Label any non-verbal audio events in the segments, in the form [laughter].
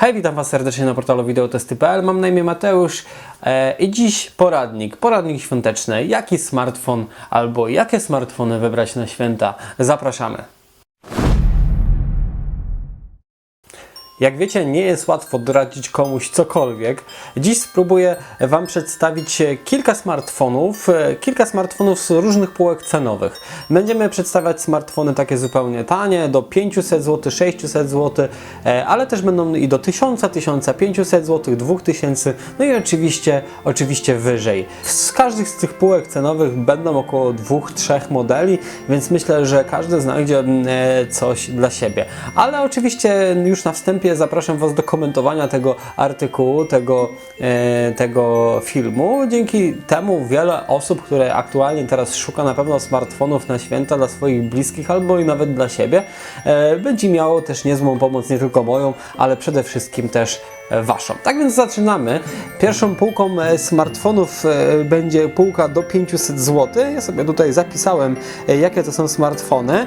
Hej, witam Was serdecznie na portalu wideotesty.pl. Mam na imię Mateusz e, i dziś poradnik, poradnik świąteczny. Jaki smartfon albo jakie smartfony wybrać na święta? Zapraszamy. Jak wiecie, nie jest łatwo doradzić komuś cokolwiek. Dziś spróbuję Wam przedstawić e, kilka smartfonów, e, kilka smartfonów z różnych półek cenowych. Będziemy przedstawiać smartfony takie zupełnie tanie, do 500 zł, 600 zł, ale też będą i do 1000, 1500 zł, 2000, no i oczywiście, oczywiście wyżej. Z każdych z tych półek cenowych będą około dwóch, trzech modeli, więc myślę, że każdy znajdzie mm, e, coś dla siebie. Ale oczywiście już na wstępie zapraszam Was do komentowania tego artykułu, tego, e, tego filmu. Dzięki temu wiele osób, które aktualnie teraz szuka na pewno smartfonów na święta dla swoich bliskich albo i nawet dla siebie, e, będzie miało też niezłą pomoc, nie tylko moją, ale przede wszystkim też e, Waszą. Tak więc zaczynamy. Pierwszą półką e, smartfonów e, będzie półka do 500 zł. Ja sobie tutaj zapisałem, jakie to są smartfony.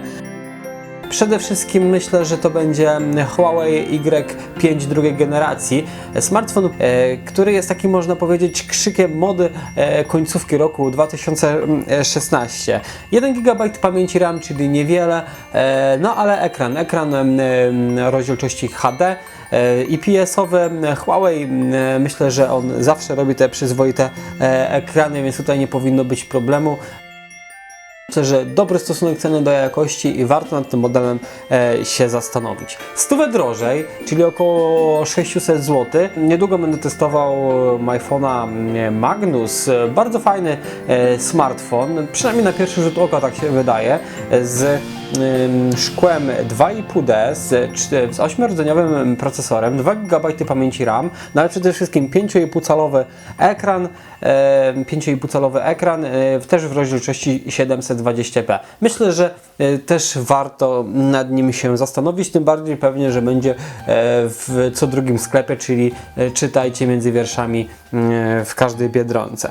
Przede wszystkim myślę, że to będzie Huawei Y5 drugiej generacji. Smartfon, e, który jest taki, można powiedzieć, krzykiem mody e, końcówki roku 2016. 1 GB pamięci RAM, czyli niewiele, e, no ale ekran, ekran rozdzielczości HD. IPS-owy Huawei, myślę, że on zawsze robi te przyzwoite ekrany, więc tutaj nie powinno być problemu. Myślę, że dobry stosunek ceny do jakości i warto nad tym modelem e, się zastanowić. Stówę drożej, czyli około 600 zł. Niedługo będę testował e, iPhone'a mm, Magnus. E, Bardzo fajny e, smartfon, przynajmniej na pierwszy rzut oka tak się wydaje, e, z szkłem 2,5D z, z 8-rdzeniowym procesorem, 2 GB pamięci RAM, no ale przede wszystkim 5,5 calowy ekran, e, 5,5 calowy ekran, e, też w rozdzielczości 720p. Myślę, że e, też warto nad nim się zastanowić, tym bardziej pewnie, że będzie e, w co drugim sklepie, czyli e, czytajcie między wierszami e, w każdej biedronce.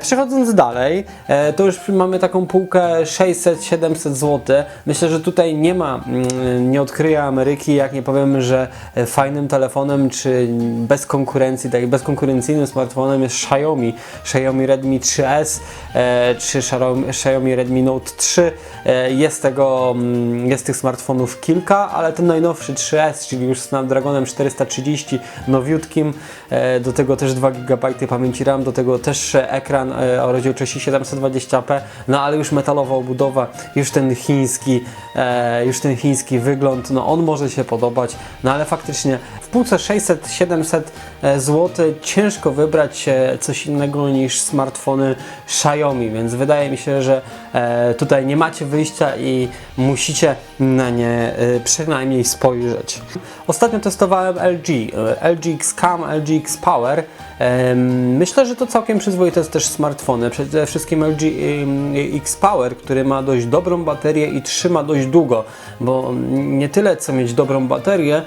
Przechodząc dalej, to już mamy taką półkę 600-700 zł. Myślę, że tutaj nie ma, mm, nie odkryję Ameryki, jak nie powiem, że e, fajnym telefonem, czy bez konkurencji, tak bezkonkurencyjnym smartfonem jest Xiaomi. Xiaomi Redmi 3S, e, czy Xiaomi- Redmi Note 3. E, Jest tego, mm, jest tych smartfonów kilka, ale ten najnowszy 3S, czyli już Snapdragonem 430, nowiutkim, do tego też 2 GB pamięci RAM, do tego też ekran o rozdzielczości 720p, no ale już metalowa obudowa, już ten chiński, e, już ten chiński wygląd, no on może się podobać, no ale faktycznie w półce 600-700 zł ciężko wybrać e, coś innego niż smartfony Xiaomi, więc wydaje mi się, że e, tutaj nie macie wyjścia i musicie na nie e, przynajmniej spojrzeć. Ostatnio testowałem LG, e, LG X Cam, LG X Power. Myślę, że to całkiem przyzwoite też smartfony. Przede wszystkim LG X Power, który ma dość dobrą baterię i trzyma dość długo, bo nie tyle co mieć dobrą baterię,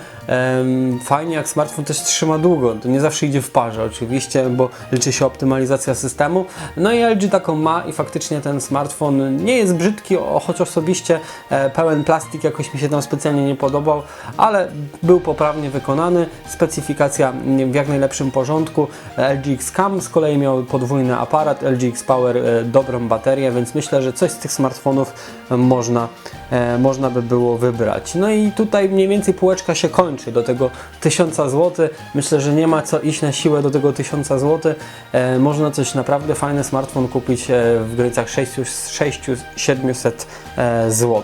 fajnie jak smartfon też trzyma długo. To nie zawsze idzie w parze oczywiście, bo liczy się optymalizacja systemu. No i LG taką ma i faktycznie ten smartfon nie jest brzydki, choć osobiście e, pełen plastik jakoś mi się tam specjalnie nie podobał, ale był poprawnie wykonany. Specyfikacja w jak najlepszym porządku. LG X Cam z kolei miał podwójny aparat, LG X Power e, dobrą baterię, więc myślę, że coś z tych smartfonów można, e, można by było wybrać. No i tutaj mniej więcej półeczka się kończy do tego 1000 zł. Myślę, że nie ma co iść na siłę do tego 1000 zł. E, można coś naprawdę fajny smartfon kupić e, w granicach 600-700 e, zł.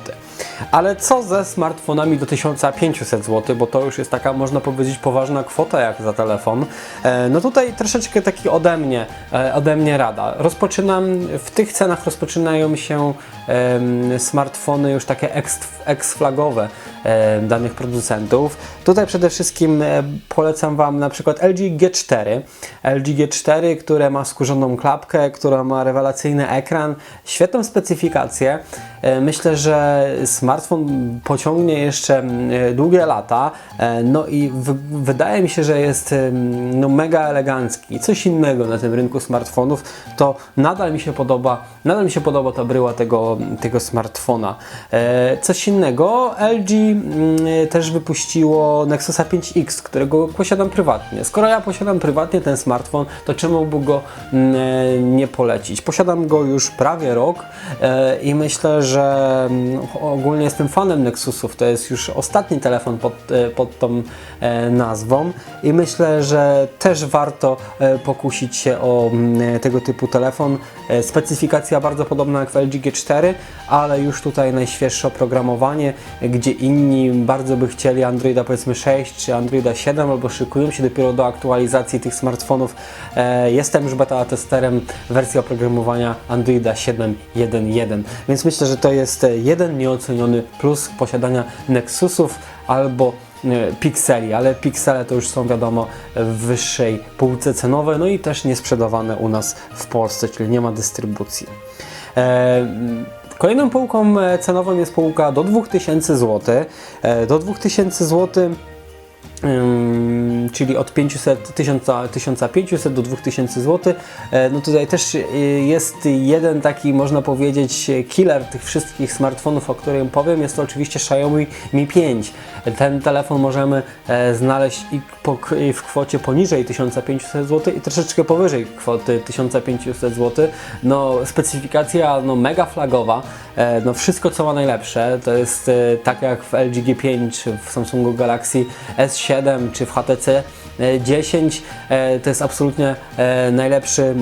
Ale co ze smartfonami do 1500 zł, bo to już jest taka, można powiedzieć, poważna kwota jak za telefon. E, No tutaj troszeczkę taki ode mnie, e, ode mnie rada. Rozpoczynam, w tych cenach rozpoczynają się smartfony już takie ex-flagowe e, danych producentów. Tutaj przede wszystkim polecam Wam na przykład LG G4. LG G4, które ma skórzoną klapkę, która ma rewelacyjny ekran, świetną specyfikację. Myślę, że smartfon Smartfon pociągnie jeszcze e, długie lata, e, no i w, wydaje mi się, że jest no, mega elegancki. Coś innego na tym rynku smartfonów, to nadal mi się podoba, nadal mi się podoba ta bryła tego, tego smartfona. E, Coś innego, LG mm, też wypuściło Nexusa 5X, którego posiadam prywatnie. Skoro ja posiadam prywatnie ten smartfon, to czemu by go mm, e, nie polecić? Posiadam go już prawie rok i myślę, że mm, ogólnie jestem fanem Nexusów. To jest już ostatni telefon pod, e, pod tą e, nazwą i myślę, że też warto e, pokusić się o mm, tego typu telefon. Specyfikacja bardzo podobna jak w LG G4, ale już tutaj najświeższe oprogramowanie, gdzie inni bardzo by chcieli Androida powiedzmy 6 czy Androida 7 albo szykują się dopiero do aktualizacji tych smartfonów. Jestem już beta testerem wersji oprogramowania Androida 7.1.1, więc myślę, że to jest jeden nieoceniony plus posiadania Nexusów albo e, Pixeli, ale Pixele to już są wiadomo w wyższej półce cenowej, no i też nie sprzedawane u nas w Polsce, czyli nie ma dystrybucji. E, Kolejną półką e, cenową jest półka do 2000 zł. Do 2000 zł czyli od 500, 1000, 1500 do 2000 zł. E, No tutaj też y, jest jeden taki, można powiedzieć, killer tych wszystkich smartfonów, o którym powiem. Jest to oczywiście Xiaomi Mi 5. Ten telefon możemy e, znaleźć i po, i w kwocie poniżej 1500 zł i troszeczkę powyżej kwoty 1500 zł. No specyfikacja no, mega flagowa. E, No wszystko co ma najlepsze to jest e, tak jak w LG G5 czy w Samsungu Galaxy S7 czy w HTC 10 e, to jest absolutnie e, najlepszy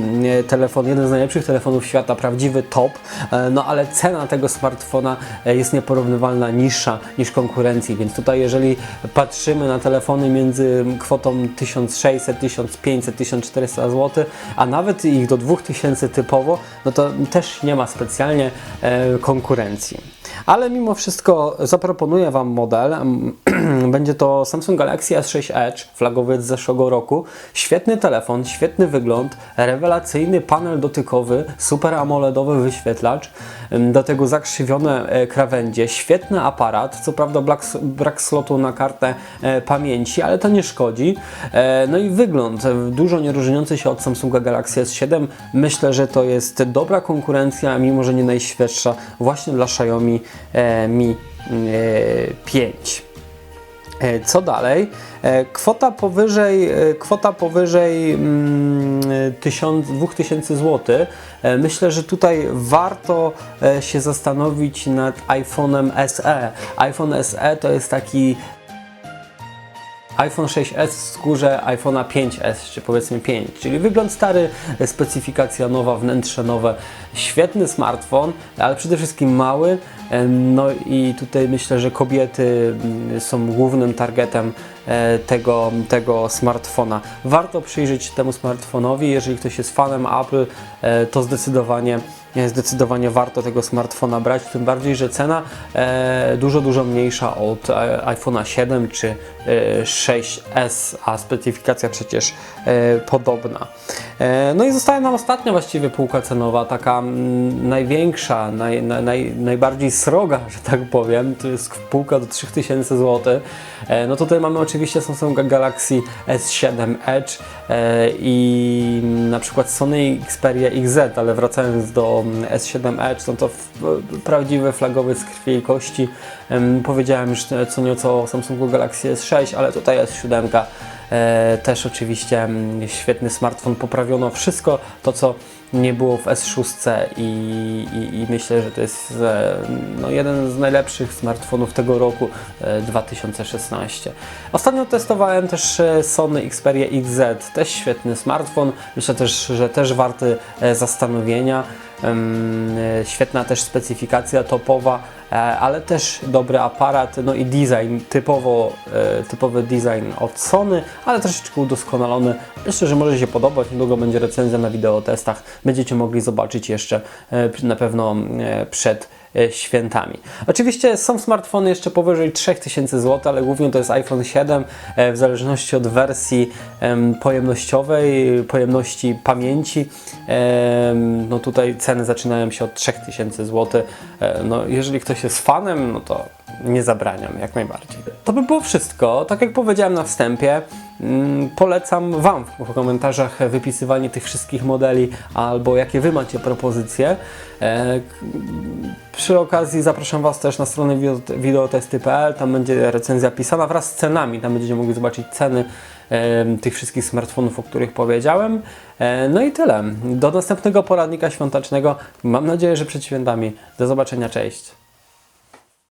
telefon, jeden z najlepszych telefonów świata, prawdziwy top, E, no ale cena tego smartfona jest nieporównywalna niższa niż konkurencji, więc tutaj jeżeli patrzymy na telefony między kwotą 1600, 1500, 1400 zł, a nawet ich do 2000 typowo, no to też nie ma specjalnie konkurencji. Ale mimo wszystko zaproponuję Wam model. [clears throat] Będzie to Samsung Galaxy S6 Edge, flagowiec z zeszłego roku. Świetny telefon, świetny wygląd, rewelacyjny panel dotykowy, super AMOLEDowy wyświetlacz, ym, do tego zakrzywione e, krawędzie, świetny aparat, co prawda brak, brak slotu na kartę e, pamięci, ale to nie szkodzi. E, No i wygląd, dużo nie różniący się od Samsunga Galaxy S7. Myślę, że to jest dobra konkurencja, mimo że nie najświeższa, właśnie dla Xiaomi Mi e, 5. E, Co dalej? E, Kwota powyżej, e, kwota powyżej mm, 1000, 2000 zł. E, Myślę, że tutaj warto e, się zastanowić nad iPhone'em SE. iPhone SE to jest taki iPhone 6s w skórze iPhone'a 5s, czy powiedzmy 5, czyli wygląd stary, specyfikacja nowa, wnętrze nowe, świetny smartfon, ale przede wszystkim mały, no i tutaj myślę, że kobiety mm, są głównym targetem e, tego, tego smartfona. Warto przyjrzeć się temu smartfonowi, jeżeli ktoś jest fanem Apple, e, to zdecydowanie zdecydowanie warto tego smartfona brać, tym bardziej, że cena e, dużo, dużo mniejsza od e, iPhone'a 7 czy e, 6s, a specyfikacja przecież e, podobna. E, no i zostaje nam ostatnia właściwie półka cenowa, taka mm, największa, naj, naj, naj, najbardziej sroga, że tak powiem, to jest półka do 3000 zł. E, no tutaj mamy oczywiście Samsung Galaxy S7 Edge e, i na przykład Sony Xperia XZ, ale wracając do mm, S7 Edge, no to w- prawdziwy flagowiec krwi i kości. Em, Powiedziałem już co nieco o Samsungu Galaxy S6, ale tutaj S7 e, też oczywiście świetny smartfon, poprawiono wszystko to, co nie było w S6 i, i, i myślę, że to jest e, no, jeden z najlepszych smartfonów tego roku e, 2016. Ostatnio testowałem też e, Sony Xperia XZ, też świetny smartfon, myślę też, że też warty e, zastanowienia. E, Świetna też specyfikacja topowa, e, ale też dobry aparat, no i design, typowo, e, typowy design od Sony, ale troszeczkę udoskonalony. Myślę, że może się podobać, niedługo będzie recenzja na wideotestach, będziecie mogli zobaczyć jeszcze na pewno przed świętami. Oczywiście są smartfony jeszcze powyżej 3000 zł, ale głównie to jest iPhone 7, e, w zależności od wersji em, pojemnościowej, pojemności pamięci. No tutaj ceny zaczynają się od 3000 zł. E, No jeżeli ktoś jest fanem, no to nie zabraniam, jak najbardziej. To by było wszystko. Tak jak powiedziałem na wstępie, mm, polecam Wam w komentarzach wypisywanie tych wszystkich modeli albo jakie Wy macie propozycje. E, Przy okazji zapraszam Was też na stronę wideo- wideotesty.pl, tam będzie recenzja pisana wraz z cenami, tam będziecie mogli zobaczyć ceny tych wszystkich smartfonów, o których powiedziałem. E, No i tyle. Do następnego poradnika świątecznego. Mam nadzieję, że przed świętami. Do zobaczenia, cześć.